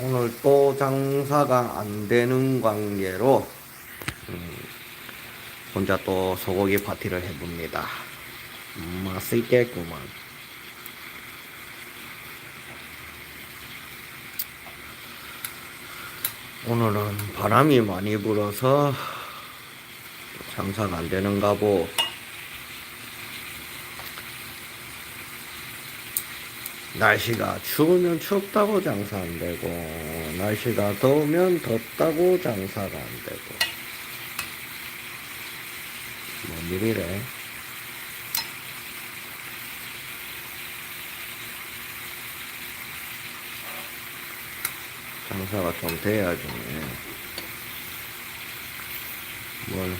오늘 또 장사가 안 되는 관계로 음, 혼자 또 소고기 파티를 해봅니다. 음, 맛있겠구만. 오늘은 바람이 많이 불어서 장사가 안 되는가 보. 날씨가 추우면 춥다고 장사 안 되고 날씨가 더우면 덥다고 장사가 안 되고. 뭔 일이래? 장사가 좀 돼야지. 뭘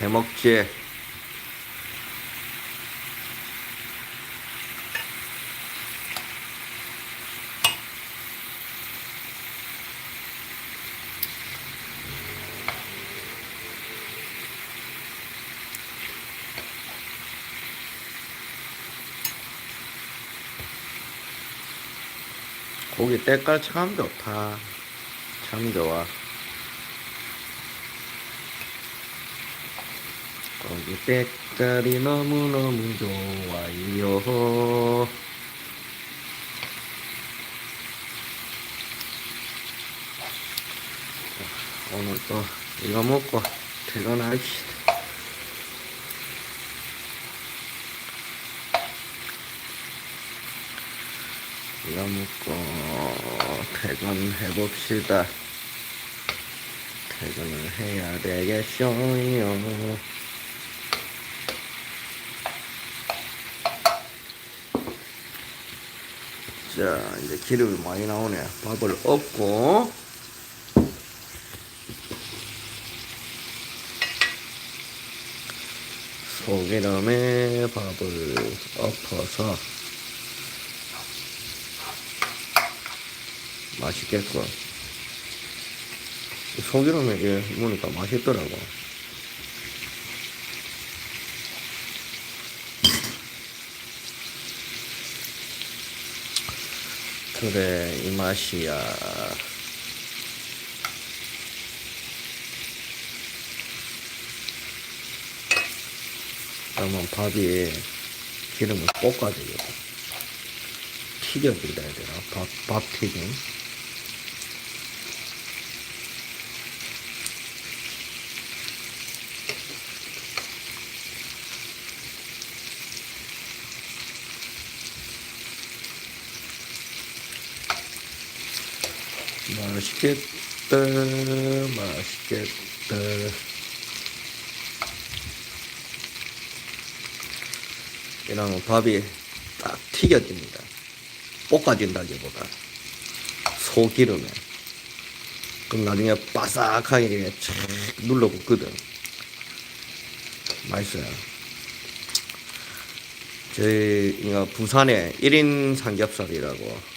해먹지 고기 때깔 참 좋다. 참 좋아. 고기 때깔이 너무너무 좋아요. 자, 오늘 또 이거 먹고 퇴근합시 다. 이거 먹고 퇴근해 봅시다. 퇴근을 해야 되겠어요. 자, 이제 기름이 많이 나오네. 밥을 엎고, 소기름에 밥을 엎어서, 맛있겠고. 소기름에 이게 먹으니까 맛있더라고. 그래, 이 맛이야. 그러면 밥이 기름을 볶아주고 튀겨준다 해야 되나? 밥, 밥 튀김. 맛있겠다, 맛있겠다. 이러면 밥이 딱 튀겨집니다. 볶아진다기보다 소기름에. 그럼 나중에 바삭하게 촥 눌러붙거든. 맛있어요. 저희 부산에 1인 삼겹살이라고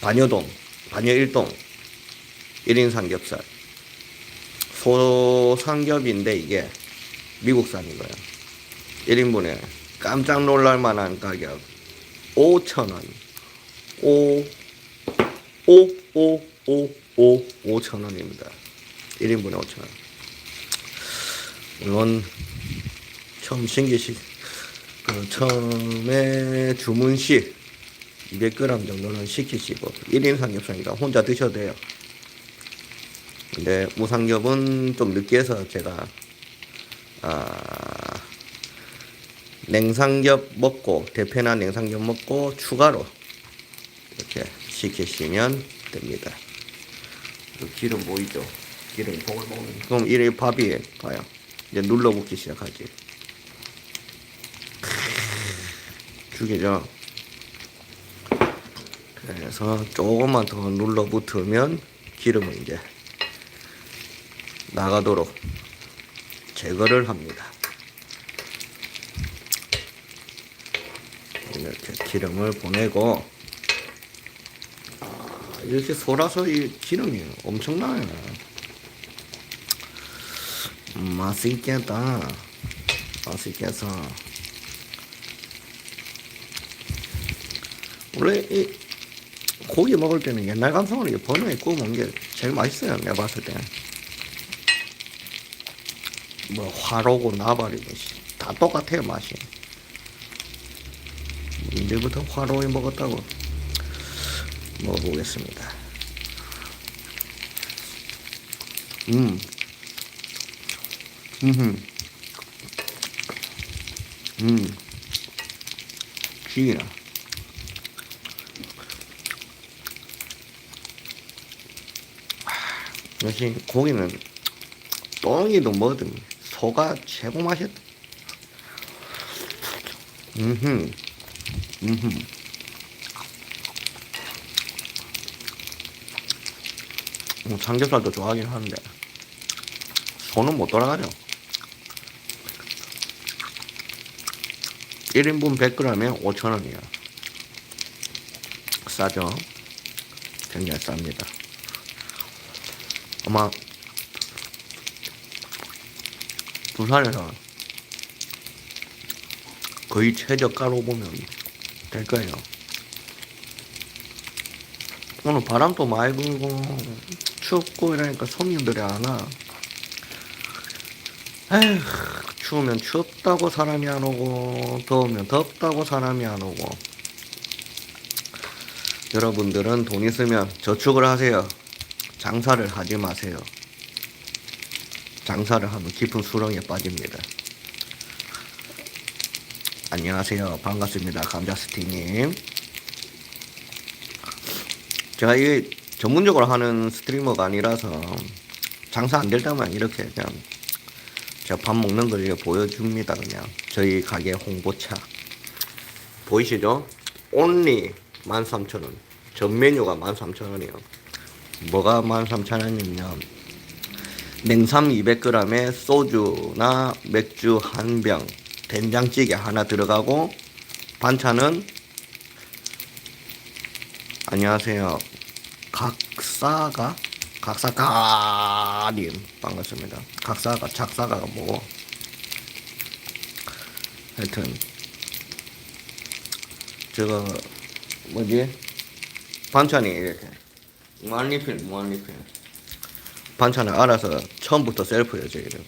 반여동, 반여 1동 1인 삼겹살. 소 삼겹인데 이게 미국산인 거예요. 1인분에 깜짝 놀랄 만한 가격 5,000원. 5 5 5 5 5 5,000원입니다. 1인분에 5,000원. 물론 처음 신기시 그 처음에 주문 시 200g 정도는 시키시고 1인 삼겹살이니까 혼자 드셔도 돼요. 근데 무삼겹은 좀 느끼해서 제가 아, 냉삼겹 먹고 대패나 냉삼겹 먹고 추가로 이렇게 시키시면 됩니다. 그 기름 보이죠? 기름 보글보글. 그럼 이래 밥이 봐요. 이제 눌러 붙기 시작하지. 죽이죠. 그래서 조금만 더 눌러 붙으면 기름은 이제 나가도록 제거를 합니다. 이렇게 기름을 보내고 아, 이렇게 소라서 이 기름이 엄청나요. 음, 맛있겠다. 맛있겠어. 원래 이 고기 먹을 때는 옛날 감성으로 번호에 구워 먹는 게 제일 맛있어요. 내가 봤을 때. 뭐 화로고 나발이고 씨, 다 똑같아요 맛이. 언제부터 화로에 먹었다고 먹어보겠습니다. 음, 음, 음, 쥐나. 역시 고기는 똥이도 뭐든 소가 최고 맛이다. 음흠, 음흠. 음, 삼겹살도 좋아하긴 하는데 소는 못 돌아가죠. 1인분 100g에 5,000원이야. 싸죠? 굉장히 쌉니다. 아마 부산에서 거의 최저가로 보면 될 거예요. 오늘 바람도 많이 불고 춥고 이러니까 손님들이 안 와. 에휴, 추우면 춥다고 사람이 안 오고 더우면 덥다고 사람이 안 오고 여러분들은 돈 있으면 저축을 하세요. 장사를 하지 마세요. 장사를 하면 깊은 수렁에 빠집니다. 안녕하세요. 반갑습니다. 감자스티님. 제가 이게 전문적으로 하는 스트리머가 아니라서 장사 안 될 때만 이렇게 그냥 제가 밥 먹는 걸 보여줍니다. 그냥 저희 가게 홍보차. 보이시죠? 온리 13,000원. 전 메뉴가 13,000원이에요. 뭐가 13,000원이냐면 냉삼 200g에 소주나 맥주 한 병, 된장찌개 하나 들어가고 반찬은 안녕하세요. 각사가 각사가님 반갑습니다. 각사가 작사가가 뭐고 하여튼 저거 뭐지 반찬이 이렇게 무한리필 무한리필. 반찬을 알아서 처음부터 셀프예요 저희는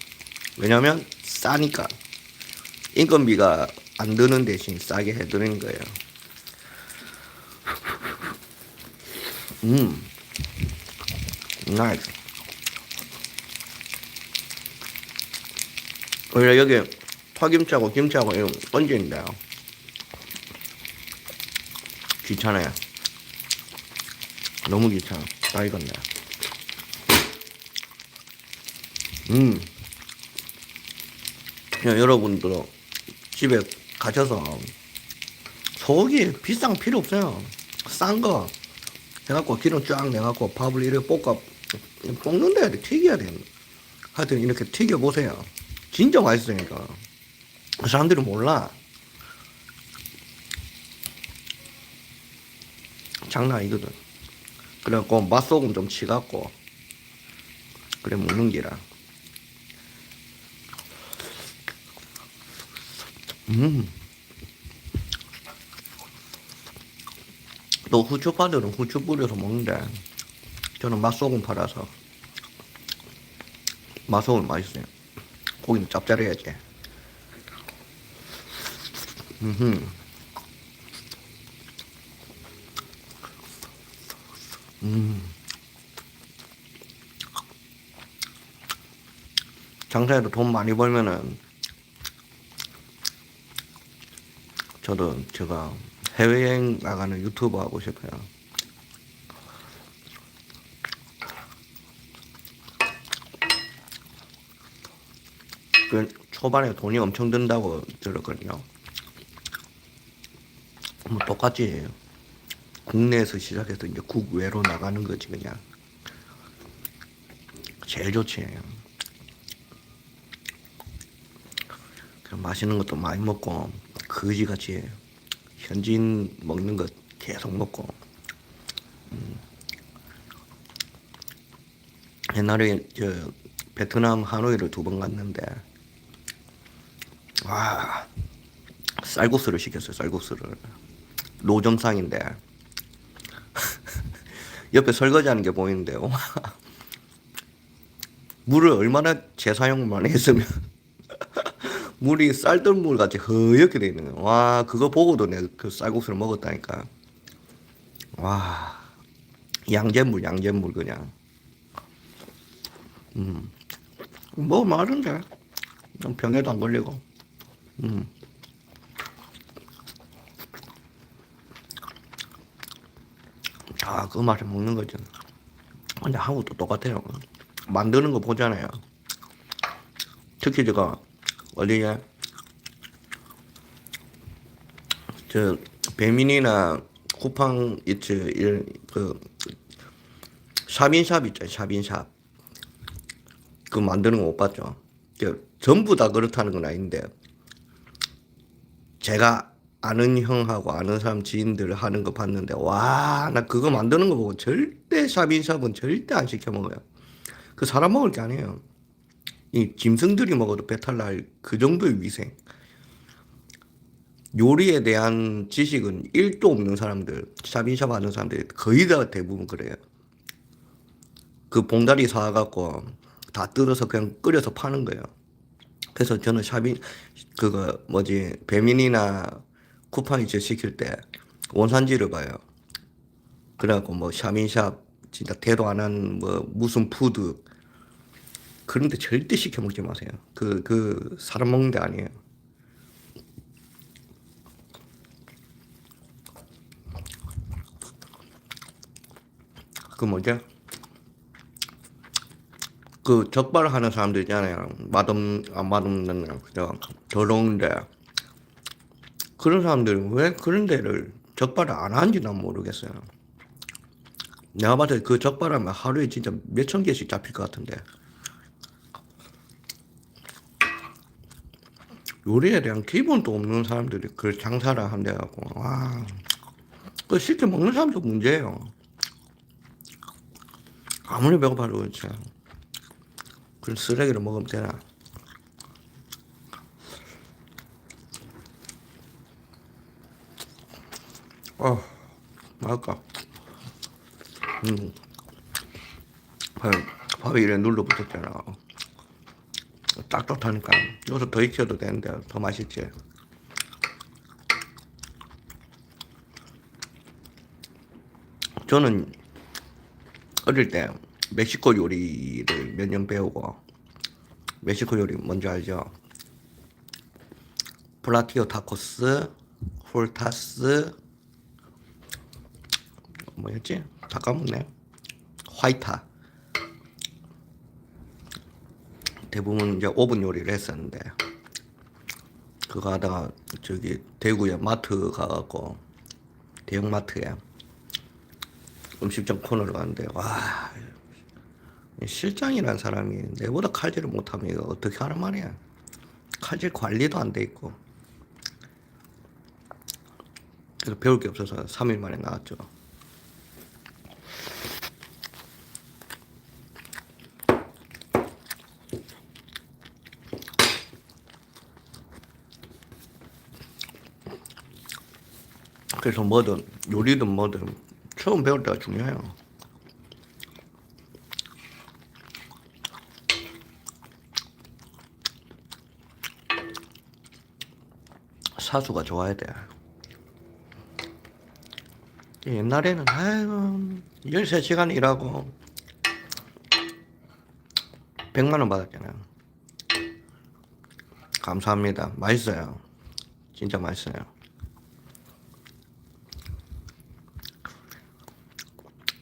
왜냐면 싸니까. 인건비가 안 드는 대신 싸게 해드리는 거예요. 음. 나이스. 원래 여기 파김치하고 김치하고 이런 얹어있는데요. 귀찮아요 너무 귀찮아 다 익었네 음. 그냥 여러분도 집에 가셔서 소고기 비싼 거 필요 없어요. 싼 거 해갖고 기름 쫙 내갖고 밥을 이렇게 볶아 돼. 튀겨야 돼. 하여튼 이렇게 튀겨 보세요. 진짜 맛있으니까. 사람들이 몰라. 장난 아니거든. 그래갖고 맛소금 좀 치갖고 그래 먹는 기라. 음. 또 후추파들은 후추 뿌려서 먹는데 저는 맛소금 팔아서 맛소금 맛있어요. 고기는 짭짤해야지. 음. 음. 장사해도 돈 많이 벌면은 저도 제가 해외여행 나가는 유튜버 하고 싶어요. 그 초반에 돈이 엄청 든다고 들었거든요. 뭐 똑같지. 국내에서 시작해서 이제 국외로 나가는 거지 그냥. 제일 좋지. 그럼 맛있는 것도 많이 먹고 거지같이 현지인 먹는 것 계속 먹고 음. 옛날에 저 베트남 하노이를 두 번 갔는데 와 쌀국수를 시켰어요 쌀국수를 노점상인데 옆에 설거지하는 게 보이는데요. 물을 얼마나 재사용만 했으면 물이 쌀뜨물 같이 허옇게 돼 있는 거야. 와 그거 보고도 내가 그 쌀국수를 먹었다니까. 와 양잿물 양잿물 그냥. 음. 뭐 마른데 병에도 안 걸리고. 음. 아, 그 맛에 먹는 거죠. 근데 한국도 똑같아요. 만드는 거 보잖아요. 특히 제가 어디에 저 배민이나 쿠팡 이츠 이런 그 샵인샵 있죠 샵인샵 그 만드는 거 못 봤죠 그 전부 다 그렇다는 건 아닌데 제가 아는 형하고 아는 사람 지인들 하는 거 봤는데 와 나 그거 만드는 거 보고 절대 샵인샵은 절대 안 시켜 먹어요 그 사람 먹을 게 아니에요 이 짐승들이 먹어도 배탈 날 그 정도의 위생 요리에 대한 지식은 1도 없는 사람들, 샵인샵 하는 사람들이 거의 다 대부분 그래요. 그 봉다리 사갖고 다 뜯어서 그냥 끓여서 파는 거예요. 그래서 저는 샵인, 그거 뭐지, 배민이나 쿠팡이츠 시킬 때 원산지를 봐요. 그래갖고 뭐 샵인샵 진짜 대도 안 한 뭐 무슨 푸드 그런데 절대 시켜 먹지 마세요. 그, 그 사람 먹는 데 아니에요. 그 뭐죠? 그 적발 하는 사람들 있잖아요. 맛없, 안 맛없는, 그죠? 더러운데. 그런 사람들은 왜 그런 데를 적발을 안 하는지 난 모르겠어요. 내가 봤을 때 그 적발하면 하루에 진짜 몇천 개씩 잡힐 것 같은데. 요리에 대한 기본도 없는 사람들이 그 장사를 한대갖고, 와. 그 시켜 먹는 사람도 문제예요. 아무리 배고파도 그렇지. 그런 쓰레기를 먹으면 되나? 어, 맛있까? 음. 밥, 밥이 이래 눌러붙었잖아. 딱 좋다니까. 여기서 더 익혀도 되는데 더 맛있지. 저는 어릴 때 멕시코 요리를 몇 년 배우고 멕시코 요리 뭔지 알죠? 플라티오 타코스, 홀타스 뭐였지? 다 까먹네. 화이타 대부분 이제 오븐 요리를 했었는데 그거 하다가 저기 대구에 마트 가갖고 대형 마트에 음식점 코너를 갔는데 와 실장이란 사람이 내보다 칼질을 못하면 이거 어떻게 하란 말이야 칼질 관리도 안 돼 있고 그래서 배울 게 없어서 3일 만에 나왔죠 그래서 뭐든 요리든 뭐든 처음 배울 때가 중요해요. 사수가 좋아야 돼. 옛날에는 아이고 13시간 일하고 100만 원 받았잖아요. 감사합니다. 맛있어요. 진짜 맛있어요. 얘가 왜 전화를 했을까? 중목을 지나 새로운 빛을 향해 달려가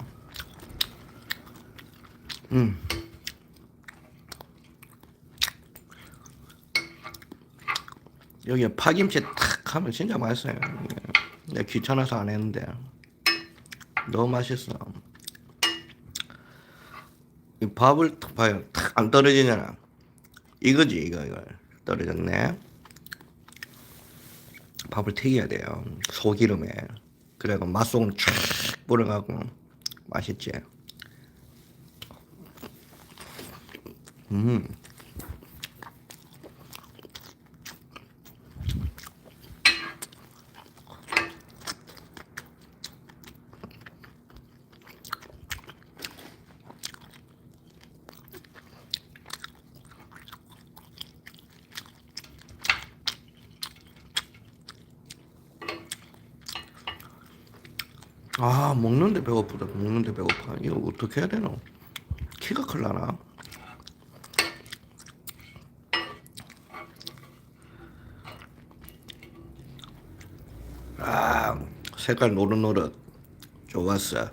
음. 여기 파김치 탁 하면 진짜 맛있어요. 내가 귀찮아서 안 했는데 너무 맛있어. 이 밥을 탁 봐요. 탁 안 떨어지잖아. 이거지 이거 이거 떨어졌네. 밥을 튀겨야 돼요. 소기름에. 그래고 맛소금 쫙 뿌려가고 맛있지. 음. 아 먹는데 배고프다. 먹는데 배고파. 이거 어떻게 해야 되나 키가 클라나 아 색깔 노릇노릇 좋았어.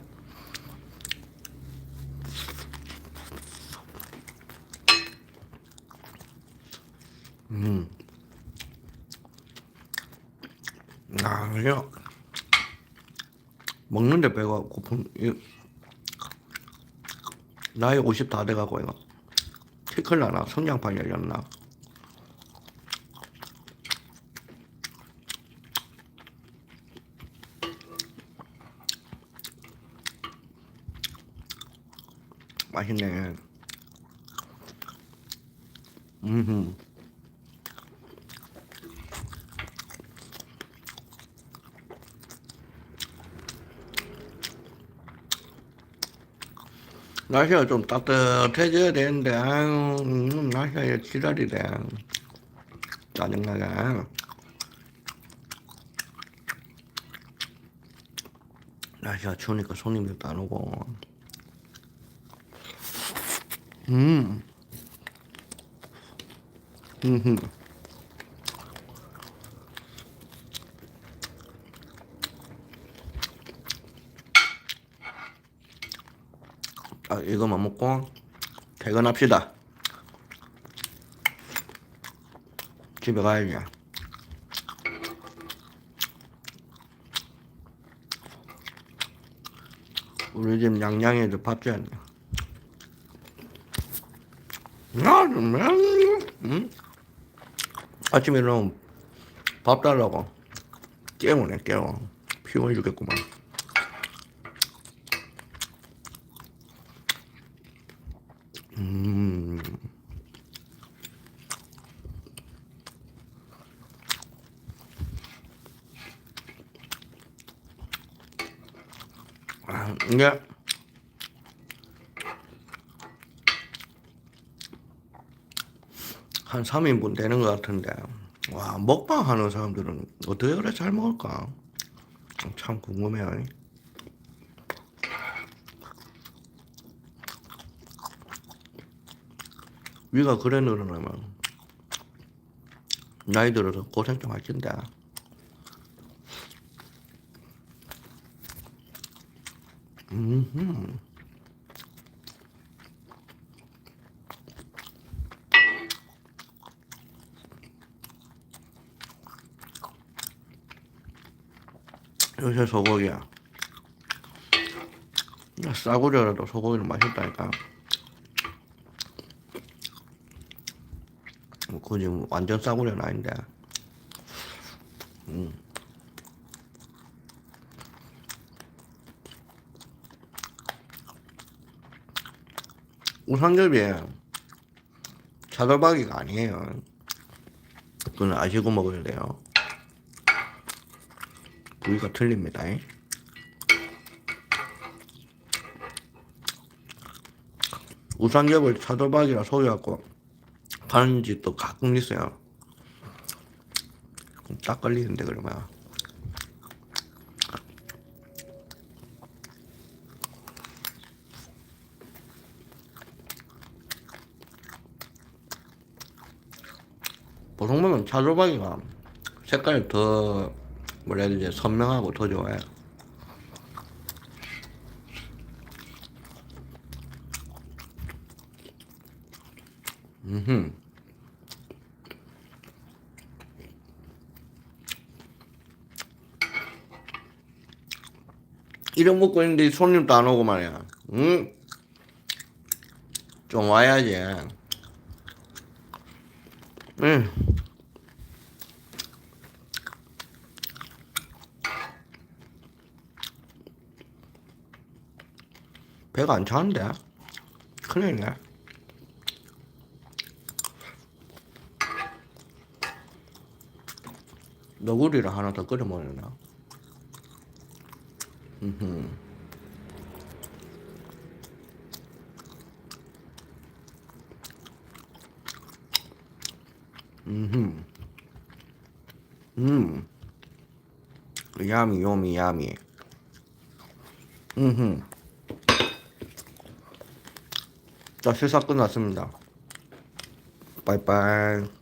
음아 그냥 먹는데 배가 고픈 이 나이 50 다 돼가고 이거 티클 나나 성장판 열렸나 맛있네. 음흠. 날씨가 좀 따뜻해져야 되는데 아유 음, 날씨가 지랄이래 짜증나게. 날씨가 추우니까 손님들도 안 오고 음 음흠 아, 이거만 먹고 퇴근합시다. 집에 가야지. 우리 집 양양이도 밥 줘야 돼. 나는 응? 아침에 일어나면 밥 달라고 깨우네 깨워 피곤해 죽겠구만. 음. 아, 이게 한 3인분 되는 것 같은데. 와 먹방 하는 사람들은 어떻게 그래? 잘 먹을까? 참 궁금해요. 위가 그래 늘어나면 나이 들어서 고생 좀 할 텐데 음 요새 소고기야. 싸구려라도 소고기는 맛있다니까. 뭐 굳이 뭐 완전 싸구려는 아닌데. 음. 우상겹이 차돌박이가 아니에요. 그건 아시고 먹어야 돼요 부위가 틀립니다 우상겹을 차돌박이라 속여갖고 파는 집도 가끔 있어요. 딱 걸리는데 그러면. 보통 보면 차조박이가 색깔이 더 해야 되지 선명하고 더 좋아요. 음. 이런 먹고 있는데 손님도 안 오고 말이야. 응? 좀 와야지. 응. 배가 안 차는데? 큰일 네 너구리를 하나 더 끓여 먹나? 음. 음. 음. 야미 요미 야미. 음. 자, 실사 끝났습니다. 빠이빠이.